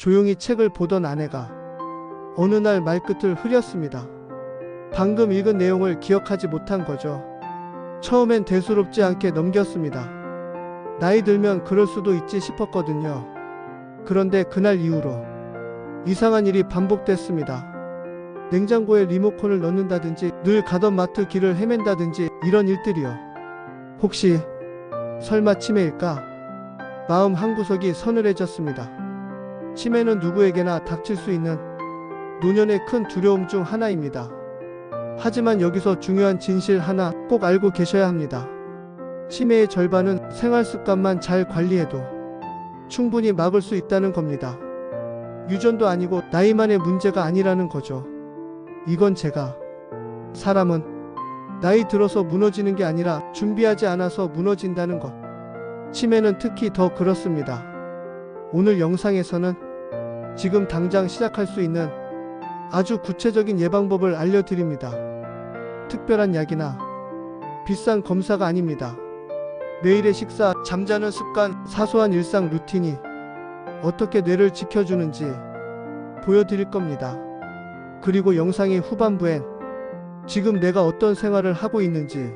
조용히 책을 보던 아내가 어느 날 말끝을 흐렸습니다. 방금 읽은 내용을 기억하지 못한 거죠. 처음엔 대수롭지 않게 넘겼습니다. 나이 들면 그럴 수도 있지 싶었거든요. 그런데 그날 이후로 이상한 일이 반복됐습니다. 냉장고에 리모컨을 넣는다든지 늘 가던 마트 길을 헤맨다든지 이런 일들이요. 혹시 설마 치매일까? 마음 한구석이 서늘해졌습니다. 치매는 누구에게나 닥칠 수 있는 노년의 큰 두려움 중 하나입니다. 하지만 여기서 중요한 진실 하나 꼭 알고 계셔야 합니다. 치매의 절반은 생활 습관만 잘 관리해도 충분히 막을 수 있다는 겁니다. 유전도 아니고 나이만의 문제가 아니라는 거죠. 이건 제가 사람은 나이 들어서 무너지는 게 아니라 준비하지 않아서 무너진다는 것. 치매는 특히 더 그렇습니다. 오늘 영상에서는 지금 당장 시작할 수 있는 아주 구체적인 예방법을 알려드립니다. 특별한 약이나 비싼 검사가 아닙니다. 매일의 식사, 잠자는 습관, 사소한 일상 루틴이 어떻게 뇌를 지켜주는지 보여드릴 겁니다. 그리고 영상의 후반부엔 지금 내가 어떤 생활을 하고 있는지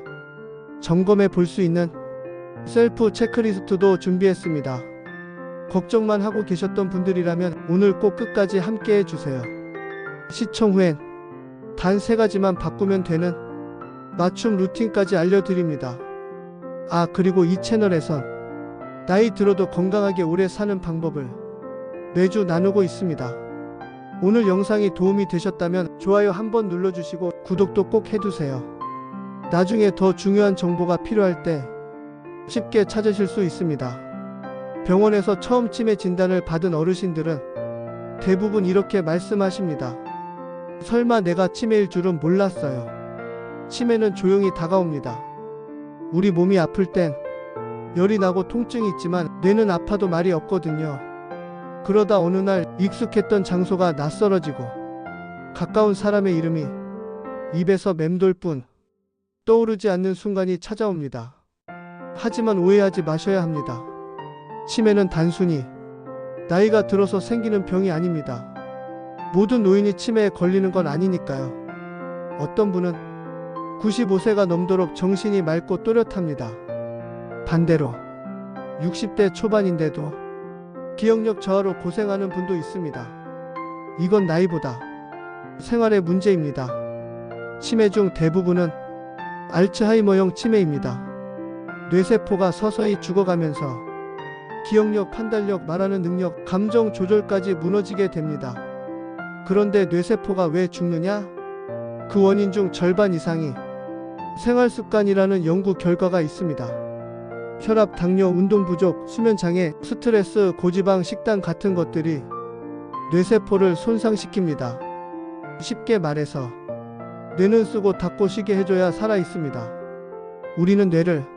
점검해 볼 수 있는 셀프 체크리스트도 준비했습니다. 걱정만 하고 계셨던 분들이라면 오늘 꼭 끝까지 함께 해주세요. 시청 후엔 단 세 가지만 바꾸면 되는 맞춤 루틴까지 알려드립니다. 아, 그리고 이 채널에선 나이 들어도 건강하게 오래 사는 방법을 매주 나누고 있습니다. 오늘 영상이 도움이 되셨다면 좋아요 한번 눌러주시고 구독도 꼭 해두세요. 나중에 더 중요한 정보가 필요할 때 쉽게 찾으실 수 있습니다. 병원에서 처음 치매 진단을 받은 어르신들은 대부분 이렇게 말씀하십니다. 설마 내가 치매일 줄은 몰랐어요. 치매는 조용히 다가옵니다. 우리 몸이 아플 땐 열이 나고 통증이 있지만 뇌는 아파도 말이 없거든요. 그러다 어느 날 익숙했던 장소가 낯설어지고 가까운 사람의 이름이 입에서 맴돌 뿐 떠오르지 않는 순간이 찾아옵니다. 하지만 오해하지 마셔야 합니다. 치매는 단순히 나이가 들어서 생기는 병이 아닙니다. 모든 노인이 치매에 걸리는 건 아니니까요. 어떤 분은 95세가 넘도록 정신이 맑고 또렷합니다. 반대로 60대 초반인데도 기억력 저하로 고생하는 분도 있습니다. 이건 나이보다 생활의 문제입니다. 치매 중 대부분은 알츠하이머형 치매입니다. 뇌세포가 서서히 죽어가면서 기억력, 판단력, 말하는 능력, 감정 조절까지 무너지게 됩니다. 그런데 뇌세포가 왜 죽느냐? 그 원인 중 절반 이상이 생활 습관이라는 연구 결과가 있습니다. 혈압, 당뇨, 운동 부족, 수면 장애, 스트레스, 고지방 식단 같은 것들이 뇌세포를 손상시킵니다. 쉽게 말해서 뇌는 쓰고 닫고 쉬게 해줘야 살아 있습니다. 우리는 뇌를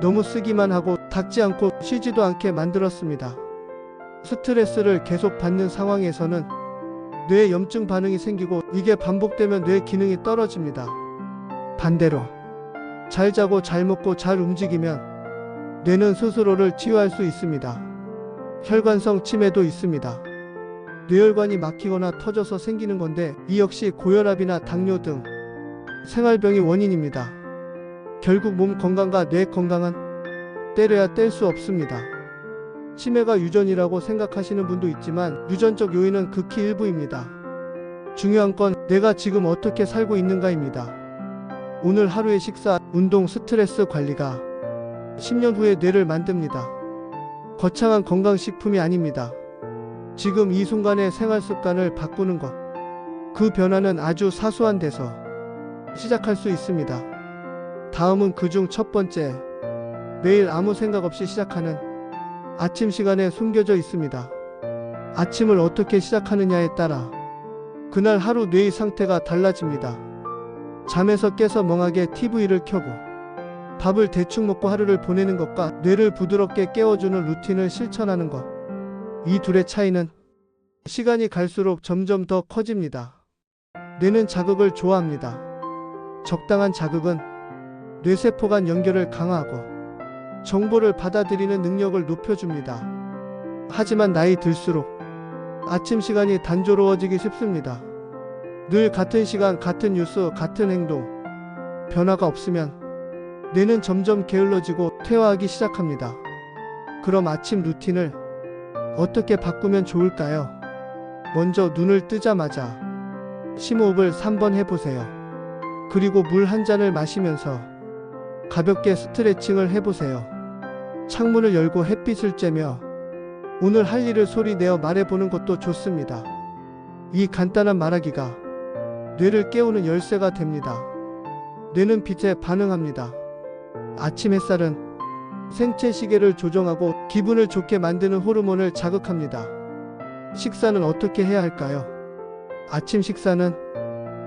너무 쓰기만 하고 닫지 않고 쉬지도 않게 만들었습니다. 스트레스를 계속 받는 상황에서는 뇌에 염증 반응이 생기고 이게 반복되면 뇌 기능이 떨어집니다. 반대로 잘 자고 잘 먹고 잘 움직이면 뇌는 스스로를 치유할 수 있습니다. 혈관성 치매도 있습니다. 뇌혈관이 막히거나 터져서 생기는 건데 이 역시 고혈압이나 당뇨 등 생활병이 원인입니다. 결국 몸 건강과 뇌 건강은 때려야 뗄 수 없습니다. 치매가 유전이라고 생각하시는 분도 있지만 유전적 요인은 극히 일부입니다. 중요한 건 내가 지금 어떻게 살고 있는가입니다. 오늘 하루의 식사, 운동, 스트레스 관리가 10년 후의 뇌를 만듭니다. 거창한 건강식품이 아닙니다. 지금 이 순간의 생활 습관을 바꾸는 것. 그 변화는 아주 사소한 데서 시작할 수 있습니다. 다음은 그 중 첫 번째. 매일 아무 생각 없이 시작하는 아침 시간에 숨겨져 있습니다. 아침을 어떻게 시작하느냐에 따라 그날 하루 뇌의 상태가 달라집니다. 잠에서 깨서 멍하게 TV를 켜고 밥을 대충 먹고 하루를 보내는 것과 뇌를 부드럽게 깨워주는 루틴을 실천하는 것. 이 둘의 차이는 시간이 갈수록 점점 더 커집니다. 뇌는 자극을 좋아합니다. 적당한 자극은 뇌세포 간 연결을 강화하고 정보를 받아들이는 능력을 높여줍니다. 하지만 나이 들수록 아침 시간이 단조로워지기 쉽습니다. 늘 같은 시간, 같은 뉴스, 같은 행동. 변화가 없으면 뇌는 점점 게을러지고 퇴화하기 시작합니다. 그럼 아침 루틴을 어떻게 바꾸면 좋을까요? 먼저 눈을 뜨자마자 심호흡을 3번 해보세요. 그리고 물 한 잔을 마시면서 가볍게 스트레칭을 해보세요. 창문을 열고 햇빛을 쬐며 오늘 할 일을 소리 내어 말해보는 것도 좋습니다. 이 간단한 말하기가 뇌를 깨우는 열쇠가 됩니다. 뇌는 빛에 반응합니다. 아침 햇살은 생체 시계를 조정하고 기분을 좋게 만드는 호르몬을 자극합니다. 식사는 어떻게 해야 할까요? 아침 식사는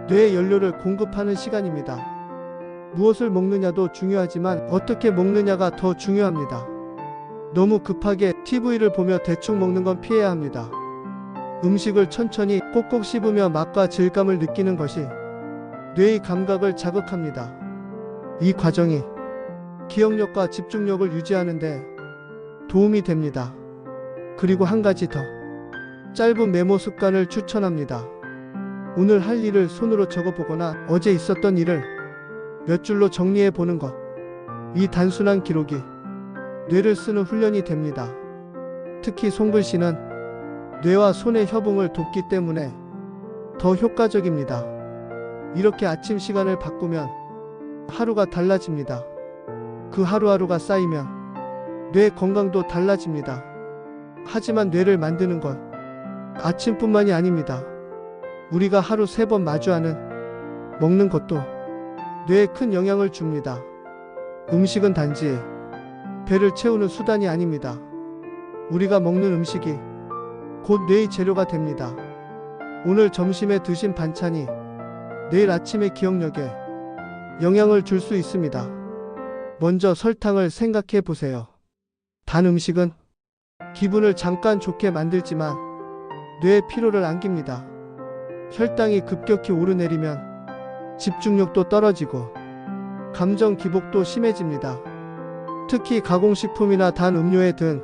뇌에 연료를 공급하는 시간입니다. 무엇을 먹느냐도 중요하지만 어떻게 먹느냐가 더 중요합니다. 너무 급하게 TV를 보며 대충 먹는 건 피해야 합니다. 음식을 천천히 꼭꼭 씹으며 맛과 질감을 느끼는 것이 뇌의 감각을 자극합니다. 이 과정이 기억력과 집중력을 유지하는데 도움이 됩니다. 그리고 한 가지 더. 짧은 메모 습관을 추천합니다. 오늘 할 일을 손으로 적어보거나 어제 있었던 일을 몇 줄로 정리해 보는 것. 이 단순한 기록이 뇌를 쓰는 훈련이 됩니다. 특히 손글씨는 뇌와 손의 협응을 돕기 때문에 더 효과적입니다. 이렇게 아침 시간을 바꾸면 하루가 달라집니다. 그 하루하루가 쌓이면 뇌 건강도 달라집니다. 하지만 뇌를 만드는 건 아침뿐만이 아닙니다. 우리가 하루 세 번 마주하는 먹는 것도 뇌에 큰 영향을 줍니다. 음식은 단지 배를 채우는 수단이 아닙니다. 우리가 먹는 음식이 곧 뇌의 재료가 됩니다. 오늘 점심에 드신 반찬이 내일 아침의 기억력에 영향을 줄 수 있습니다. 먼저 설탕을 생각해 보세요. 단 음식은 기분을 잠깐 좋게 만들지만 뇌의 피로를 안깁니다. 혈당이 급격히 오르내리면 집중력도 떨어지고 감정 기복도 심해집니다. 특히 가공식품이나 단 음료에 든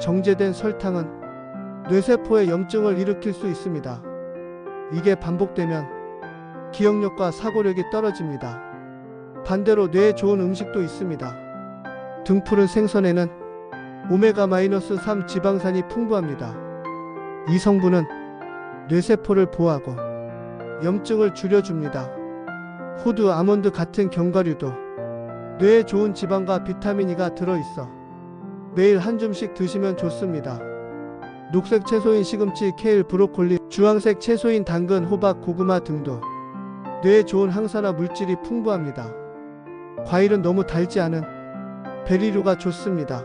정제된 설탕은 뇌세포에 염증을 일으킬 수 있습니다. 이게 반복되면 기억력과 사고력이 떨어집니다. 반대로 뇌에 좋은 음식도 있습니다. 등푸른 생선에는 오메가-3 지방산이 풍부합니다. 이 성분은 뇌세포를 보호하고 염증을 줄여줍니다. 호두, 아몬드 같은 견과류도 뇌에 좋은 지방과 비타민 E가 들어있어 매일 한 줌씩 드시면 좋습니다. 녹색 채소인 시금치, 케일, 브로콜리, 주황색 채소인 당근, 호박, 고구마 등도 뇌에 좋은 항산화 물질이 풍부합니다. 과일은 너무 달지 않은 베리류가 좋습니다.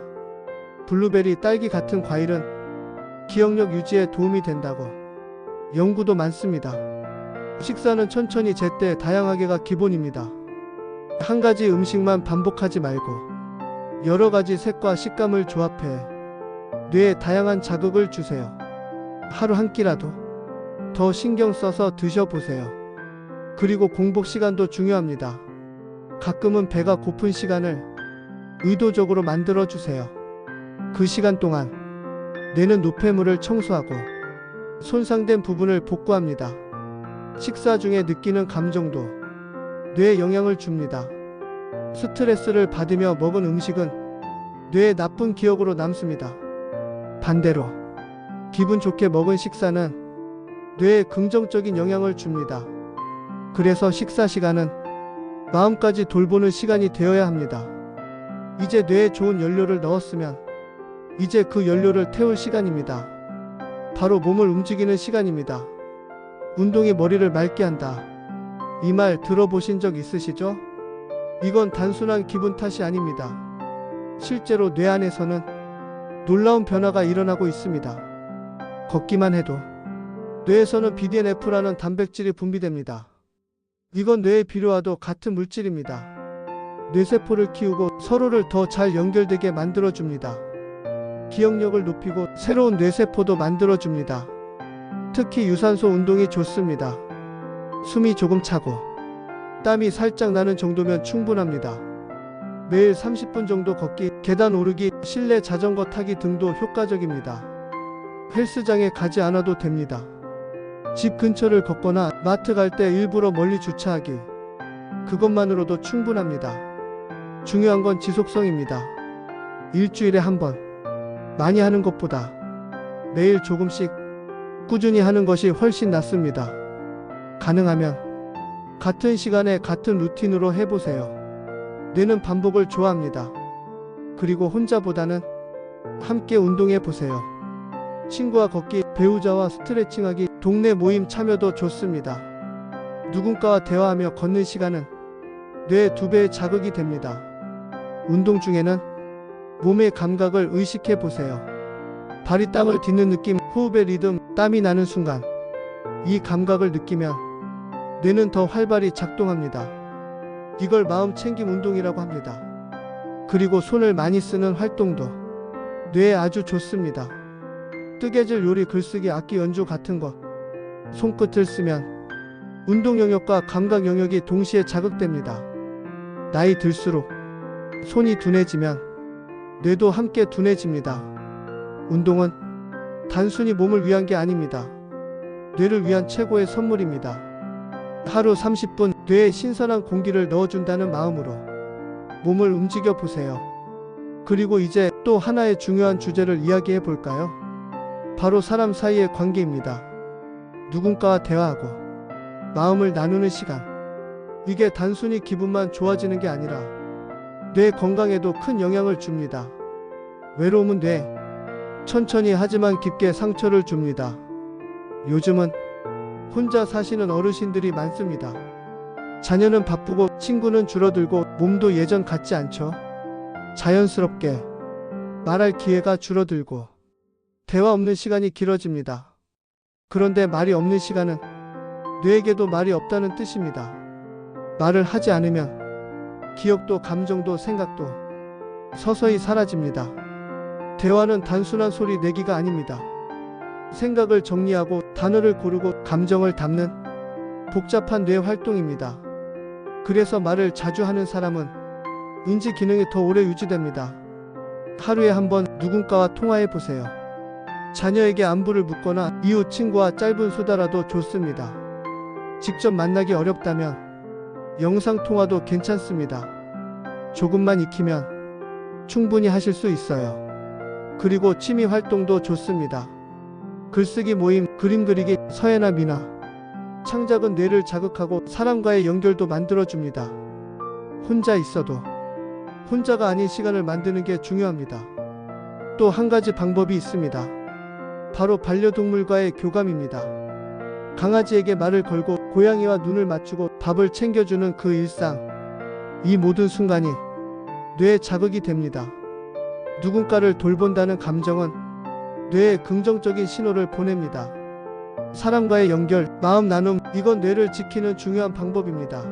블루베리, 딸기 같은 과일은 기억력 유지에 도움이 된다고 연구도 많습니다. 식사는 천천히 제때 다양하게가 기본입니다. 한 가지 음식만 반복하지 말고 여러 가지 색과 식감을 조합해 뇌에 다양한 자극을 주세요. 하루 한 끼라도 더 신경 써서 드셔보세요. 그리고 공복 시간도 중요합니다. 가끔은 배가 고픈 시간을 의도적으로 만들어 주세요. 그 시간 동안 뇌는 노폐물을 청소하고 손상된 부분을 복구합니다. 식사 중에 느끼는 감정도 뇌에 영향을 줍니다. 스트레스를 받으며 먹은 음식은 뇌에 나쁜 기억으로 남습니다. 반대로 기분 좋게 먹은 식사는 뇌에 긍정적인 영향을 줍니다. 그래서 식사 시간은 마음까지 돌보는 시간이 되어야 합니다. 이제 뇌에 좋은 연료를 넣었으면 이제 그 연료를 태울 시간입니다. 바로 몸을 움직이는 시간입니다. 운동이 머리를 맑게 한다. 이 말 들어보신 적 있으시죠? 이건 단순한 기분 탓이 아닙니다. 실제로 뇌 안에서는 놀라운 변화가 일어나고 있습니다. 걷기만 해도 뇌에서는 BDNF라는 단백질이 분비됩니다. 이건 뇌의 비료와도 같은 물질입니다. 뇌세포를 키우고 서로를 더 잘 연결되게 만들어줍니다. 기억력을 높이고 새로운 뇌세포도 만들어줍니다. 특히 유산소 운동이 좋습니다. 숨이 조금 차고 땀이 살짝 나는 정도면 충분합니다. 매일 30분 정도 걷기, 계단 오르기, 실내 자전거 타기 등도 효과적입니다. 헬스장에 가지 않아도 됩니다. 집 근처를 걷거나 마트 갈 때 일부러 멀리 주차하기. 그것만으로도 충분합니다. 중요한 건 지속성입니다. 일주일에 한 번. 많이 하는 것보다 매일 조금씩 꾸준히 하는 것이 훨씬 낫습니다. 가능하면 같은 시간에 같은 루틴으로 해보세요. 뇌는 반복을 좋아합니다. 그리고 혼자보다는 함께 운동해 보세요. 친구와 걷기, 배우자와 스트레칭하기, 동네 모임 참여도 좋습니다. 누군가와 대화하며 걷는 시간은 뇌두 배의 자극이 됩니다. 운동 중에는 몸의 감각을 의식해 보세요. 발이 땅을 딛는 느낌, 호흡의 리듬, 땀이 나는 순간. 이 감각을 느끼면 뇌는 더 활발히 작동합니다. 이걸 마음 챙김 운동이라고 합니다. 그리고 손을 많이 쓰는 활동도 뇌에 아주 좋습니다. 뜨개질, 요리, 글쓰기, 악기 연주 같은 것. 손끝을 쓰면 운동 영역과 감각 영역이 동시에 자극됩니다. 나이 들수록 손이 둔해지면 뇌도 함께 둔해집니다. 운동은 단순히 몸을 위한 게 아닙니다. 뇌를 위한 최고의 선물입니다. 하루 30분 뇌에 신선한 공기를 넣어준다는 마음으로 몸을 움직여 보세요. 그리고 이제 또 하나의 중요한 주제를 이야기해 볼까요? 바로 사람 사이의 관계입니다. 누군가와 대화하고 마음을 나누는 시간. 이게 단순히 기분만 좋아지는 게 아니라 뇌 건강에도 큰 영향을 줍니다. 외로움은 뇌, 천천히 하지만 깊게 상처를 줍니다. 요즘은 혼자 사시는 어르신들이 많습니다. 자녀는 바쁘고 친구는 줄어들고 몸도 예전 같지 않죠? 자연스럽게 말할 기회가 줄어들고 대화 없는 시간이 길어집니다. 그런데 말이 없는 시간은 뇌에게도 말이 없다는 뜻입니다. 말을 하지 않으면 기억도 감정도 생각도 서서히 사라집니다. 대화는 단순한 소리 내기가 아닙니다. 생각을 정리하고 단어를 고르고 감정을 담는 복잡한 뇌 활동입니다. 그래서 말을 자주 하는 사람은 인지 기능이 더 오래 유지됩니다. 하루에 한 번 누군가와 통화해 보세요. 자녀에게 안부를 묻거나 이웃 친구와 짧은 수다라도 좋습니다. 직접 만나기 어렵다면 영상 통화도 괜찮습니다. 조금만 익히면 충분히 하실 수 있어요. 그리고 취미 활동도 좋습니다. 글쓰기 모임, 그림 그리기, 서예나 미나. 창작은 뇌를 자극하고 사람과의 연결도 만들어줍니다. 혼자 있어도 혼자가 아닌 시간을 만드는 게 중요합니다. 또 한 가지 방법이 있습니다. 바로 반려동물과의 교감입니다. 강아지에게 말을 걸고 고양이와 눈을 맞추고 밥을 챙겨주는 그 일상. 이 모든 순간이 뇌에 자극이 됩니다. 누군가를 돌본다는 감정은 뇌에 긍정적인 신호를 보냅니다. 사람과의 연결, 마음 나눔, 이건 뇌를 지키는 중요한 방법입니다.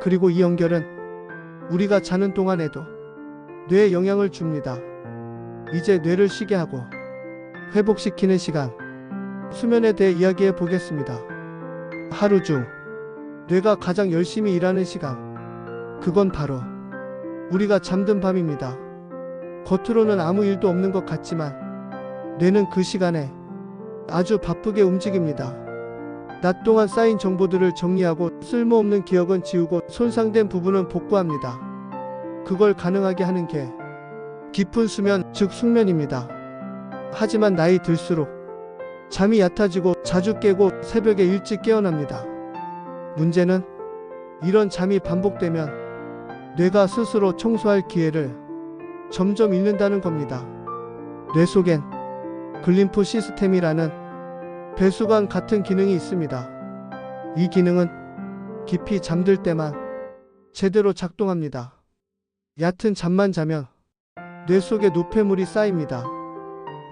그리고 이 연결은 우리가 자는 동안에도 뇌에 영향을 줍니다. 이제 뇌를 쉬게 하고 회복시키는 시간, 수면에 대해 이야기해 보겠습니다. 하루 중 뇌가 가장 열심히 일하는 시간, 그건 바로 우리가 잠든 밤입니다. 겉으로는 아무 일도 없는 것 같지만 뇌는 그 시간에 아주 바쁘게 움직입니다. 낮 동안 쌓인 정보들을 정리하고 쓸모없는 기억은 지우고 손상된 부분은 복구합니다. 그걸 가능하게 하는 게 깊은 수면, 즉 숙면입니다. 하지만 나이 들수록 잠이 얕아지고 자주 깨고 새벽에 일찍 깨어납니다. 문제는 이런 잠이 반복되면 뇌가 스스로 청소할 기회를 점점 잃는다는 겁니다. 뇌 속엔 글림프 시스템이라는 배수관 같은 기능이 있습니다. 이 기능은 깊이 잠들 때만 제대로 작동합니다. 얕은 잠만 자면 뇌 속에 노폐물이 쌓입니다.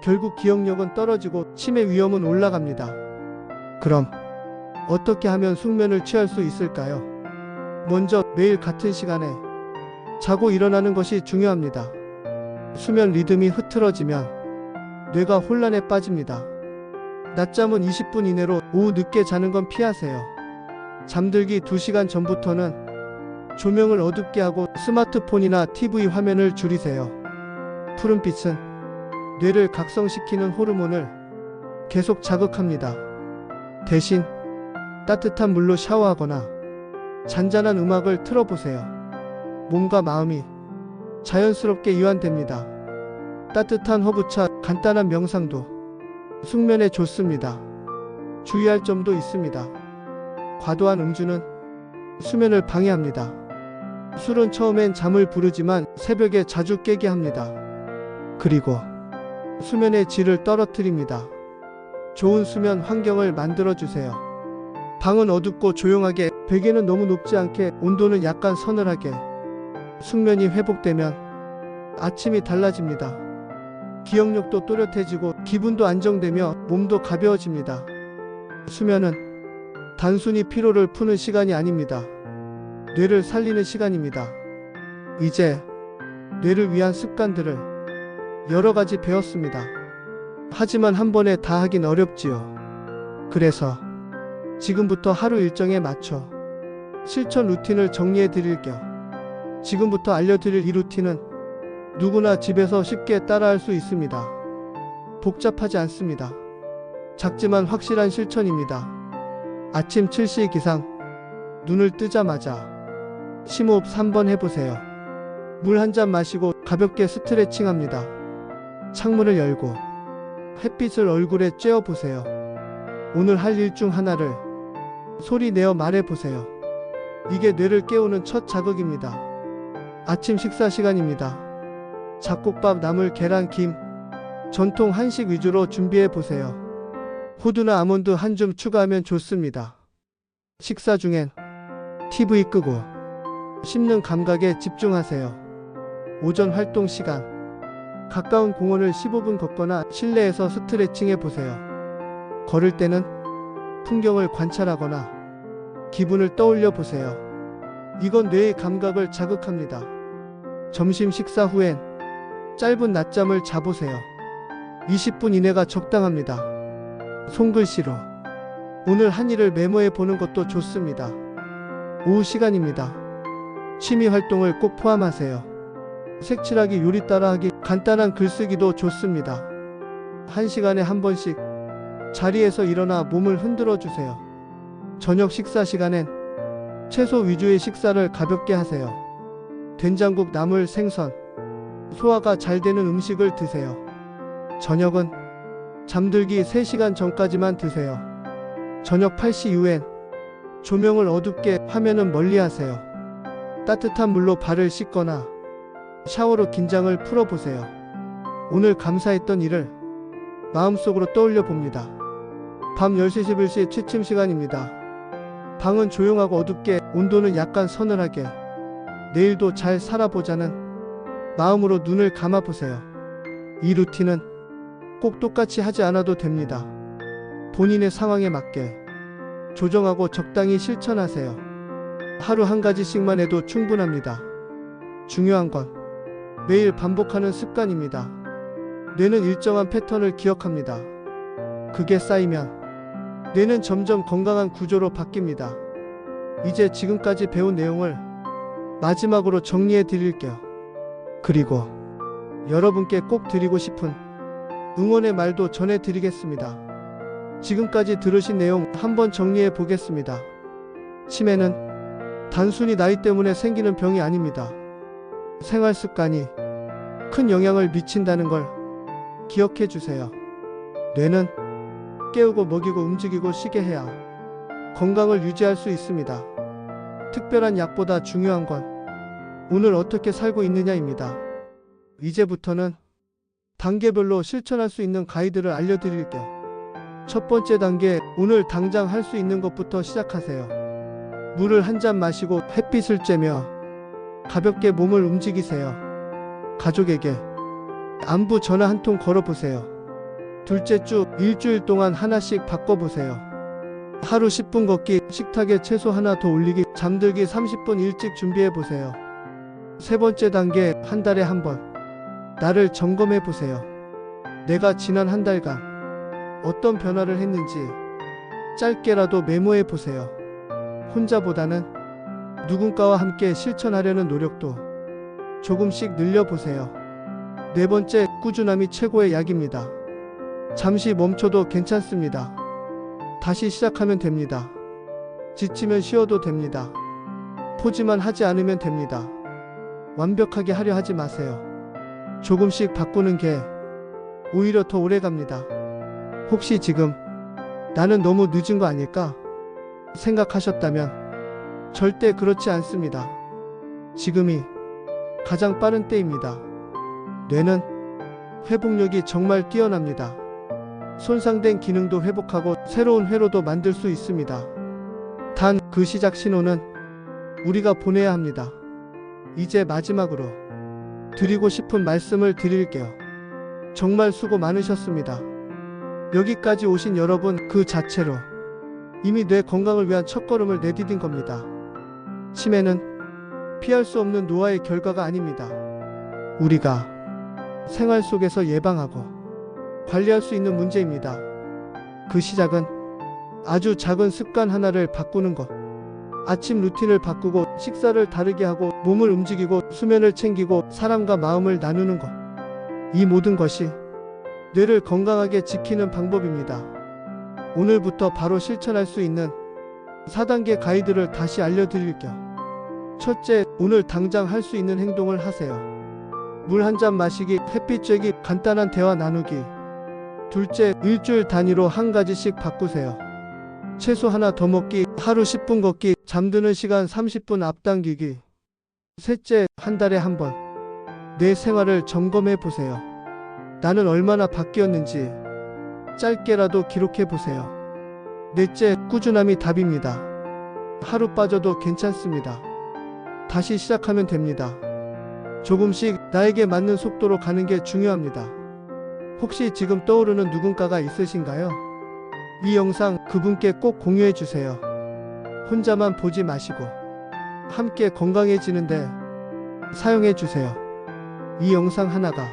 결국 기억력은 떨어지고 치매 위험은 올라갑니다. 그럼 어떻게 하면 숙면을 취할 수 있을까요? 먼저 매일 같은 시간에 자고 일어나는 것이 중요합니다. 수면 리듬이 흐트러지면 뇌가 혼란에 빠집니다. 낮잠은 20분 이내로 오후 늦게 자는 건 피하세요. 잠들기 2시간 전부터는 조명을 어둡게 하고 스마트폰이나 TV 화면을 줄이세요. 푸른빛은 뇌를 각성시키는 호르몬을 계속 자극합니다. 대신 따뜻한 물로 샤워하거나 잔잔한 음악을 틀어보세요. 몸과 마음이 자연스럽게 이완됩니다. 따뜻한 허브차, 간단한 명상도 숙면에 좋습니다. 주의할 점도 있습니다. 과도한 음주는 수면을 방해합니다. 술은 처음엔 잠을 부르지만 새벽에 자주 깨게 합니다. 그리고 수면의 질을 떨어뜨립니다. 좋은 수면 환경을 만들어 주세요. 방은 어둡고 조용하게, 베개는 너무 높지 않게, 온도는 약간 서늘하게. 숙면이 회복되면 아침이 달라집니다. 기억력도 또렷해지고 기분도 안정되며 몸도 가벼워집니다. 수면은 단순히 피로를 푸는 시간이 아닙니다. 뇌를 살리는 시간입니다. 이제 뇌를 위한 습관들을 여러 가지 배웠습니다. 하지만 한 번에 다 하긴 어렵지요. 그래서 지금부터 하루 일정에 맞춰 실천 루틴을 정리해 드릴 겸 지금부터 알려드릴 이 루틴은 누구나 집에서 쉽게 따라할 수 있습니다. 복잡하지 않습니다. 작지만 확실한 실천입니다. 아침 7시 기상 눈을 뜨자마자 심호흡 3번 해보세요. 물 한 잔 마시고 가볍게 스트레칭 합니다. 창문을 열고 햇빛을 얼굴에 쬐어 보세요. 오늘 할 일 중 하나를 소리 내어 말해 보세요. 이게 뇌를 깨우는 첫 자극입니다. 아침 식사 시간입니다. 잡곡밥, 나물, 계란, 김, 전통 한식 위주로 준비해 보세요. 호두나 아몬드 한 줌 추가하면 좋습니다. 식사 중엔 TV 끄고 씹는 감각에 집중하세요. 오전 활동 시간 가까운 공원을 15분 걷거나 실내에서 스트레칭 해 보세요. 걸을 때는 풍경을 관찰하거나 기분을 떠올려 보세요. 이건 뇌의 감각을 자극합니다. 점심 식사 후엔 짧은 낮잠을 자보세요. 20분 이내가 적당합니다. 손글씨로 오늘 한 일을 메모해 보는 것도 좋습니다. 오후 시간입니다. 취미 활동을 꼭 포함하세요. 색칠하기, 요리 따라하기, 간단한 글쓰기도 좋습니다. 한 시간에 한 번씩 자리에서 일어나 몸을 흔들어 주세요. 저녁 식사 시간엔 채소 위주의 식사를 가볍게 하세요. 된장국, 나물, 생선, 소화가 잘 되는 음식을 드세요. 저녁은 잠들기 3시간 전까지만 드세요. 저녁 8시 이후엔 조명을 어둡게 화면은 멀리 하세요. 따뜻한 물로 발을 씻거나 샤워로 긴장을 풀어보세요. 오늘 감사했던 일을 마음속으로 떠올려 봅니다. 밤 10시 11시 취침 시간입니다. 방은 조용하고 어둡게 온도는 약간 서늘하게 내일도 잘 살아보자는 마음으로 눈을 감아보세요. 이 루틴은 꼭 똑같이 하지 않아도 됩니다. 본인의 상황에 맞게 조정하고 적당히 실천하세요. 하루 한 가지씩만 해도 충분합니다. 중요한 건 매일 반복하는 습관입니다. 뇌는 일정한 패턴을 기억합니다. 그게 쌓이면 뇌는 점점 건강한 구조로 바뀝니다. 이제 지금까지 배운 내용을 마지막으로 정리해 드릴게요. 그리고 여러분께 꼭 드리고 싶은 응원의 말도 전해 드리겠습니다. 지금까지 들으신 내용 한번 정리해 보겠습니다. 치매는 단순히 나이 때문에 생기는 병이 아닙니다. 생활 습관이 큰 영향을 미친다는 걸 기억해 주세요. 뇌는 깨우고 먹이고 움직이고 쉬게 해야 건강을 유지할 수 있습니다. 특별한 약보다 중요한 건 오늘 어떻게 살고 있느냐입니다. 이제부터는 단계별로 실천할 수 있는 가이드를 알려드릴게요. 첫 번째 단계, 오늘 당장 할 수 있는 것부터 시작하세요. 물을 한 잔 마시고 햇빛을 쬐며 가볍게 몸을 움직이세요. 가족에게 안부 전화 한 통 걸어보세요. 둘째 주 일주일 동안 하나씩 바꿔보세요. 하루 10분 걷기, 식탁에 채소 하나 더 올리기, 잠들기 30분 일찍 준비해 보세요. 세 번째 단계, 한 달에 한 번. 나를 점검해 보세요. 내가 지난 한 달간 어떤 변화를 했는지 짧게라도 메모해 보세요. 혼자보다는 누군가와 함께 실천하려는 노력도 조금씩 늘려보세요. 네 번째, 꾸준함이 최고의 약입니다. 잠시 멈춰도 괜찮습니다. 다시 시작하면 됩니다. 지치면 쉬어도 됩니다. 포기만 하지 않으면 됩니다. 완벽하게 하려 하지 마세요. 조금씩 바꾸는 게 오히려 더 오래 갑니다. 혹시 지금 나는 너무 늦은 거 아닐까? 생각하셨다면 절대 그렇지 않습니다. 지금이 가장 빠른 때입니다. 뇌는 회복력이 정말 뛰어납니다. 손상된 기능도 회복하고 새로운 회로도 만들 수 있습니다. 단 그 시작 신호는 우리가 보내야 합니다. 이제 마지막으로 드리고 싶은 말씀을 드릴게요. 정말 수고 많으셨습니다. 여기까지 오신 여러분 그 자체로 이미 뇌 건강을 위한 첫걸음을 내디딘 겁니다. 치매는 피할 수 없는 노화의 결과가 아닙니다. 우리가 생활 속에서 예방하고 관리할 수 있는 문제입니다. 그 시작은 아주 작은 습관 하나를 바꾸는 것. 아침 루틴을 바꾸고 식사를 다르게 하고 몸을 움직이고 수면을 챙기고 사람과 마음을 나누는 것. 이 모든 것이 뇌를 건강하게 지키는 방법입니다. 오늘부터 바로 실천할 수 있는 4단계 가이드를 다시 알려드릴게요. 첫째, 오늘 당장 할 수 있는 행동을 하세요. 물 한 잔 마시기, 햇빛 쬐기, 간단한 대화 나누기. 둘째, 일주일 단위로 한 가지씩 바꾸세요. 채소 하나 더 먹기, 하루 10분 걷기, 잠드는 시간 30분 앞당기기. 셋째, 한 달에 한 번. 내 생활을 점검해 보세요. 나는 얼마나 바뀌었는지 짧게라도 기록해 보세요. 넷째, 꾸준함이 답입니다. 하루 빠져도 괜찮습니다. 다시 시작하면 됩니다. 조금씩 나에게 맞는 속도로 가는 게 중요합니다. 혹시 지금 떠오르는 누군가가 있으신가요? 이 영상 그분께 꼭 공유해 주세요. 혼자만 보지 마시고 함께 건강해지는데 사용해 주세요. 이 영상 하나가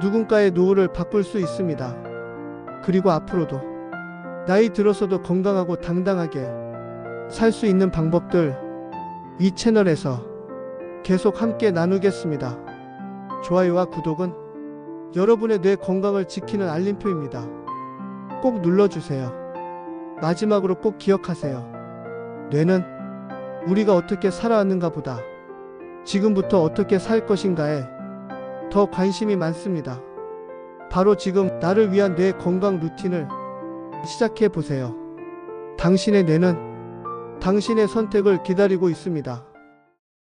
누군가의 노후를 바꿀 수 있습니다. 그리고 앞으로도 나이 들어서도 건강하고 당당하게 살 수 있는 방법들 이 채널에서 계속 함께 나누겠습니다. 좋아요와 구독은 여러분의 뇌 건강을 지키는 알림표입니다. 꼭 눌러주세요. 마지막으로 꼭 기억하세요. 뇌는 우리가 어떻게 살아왔는가 보다 지금부터 어떻게 살 것인가에 더 관심이 많습니다. 바로 지금 나를 위한 뇌 건강 루틴을 시작해 보세요. 당신의 뇌는 당신의 선택을 기다리고 있습니다.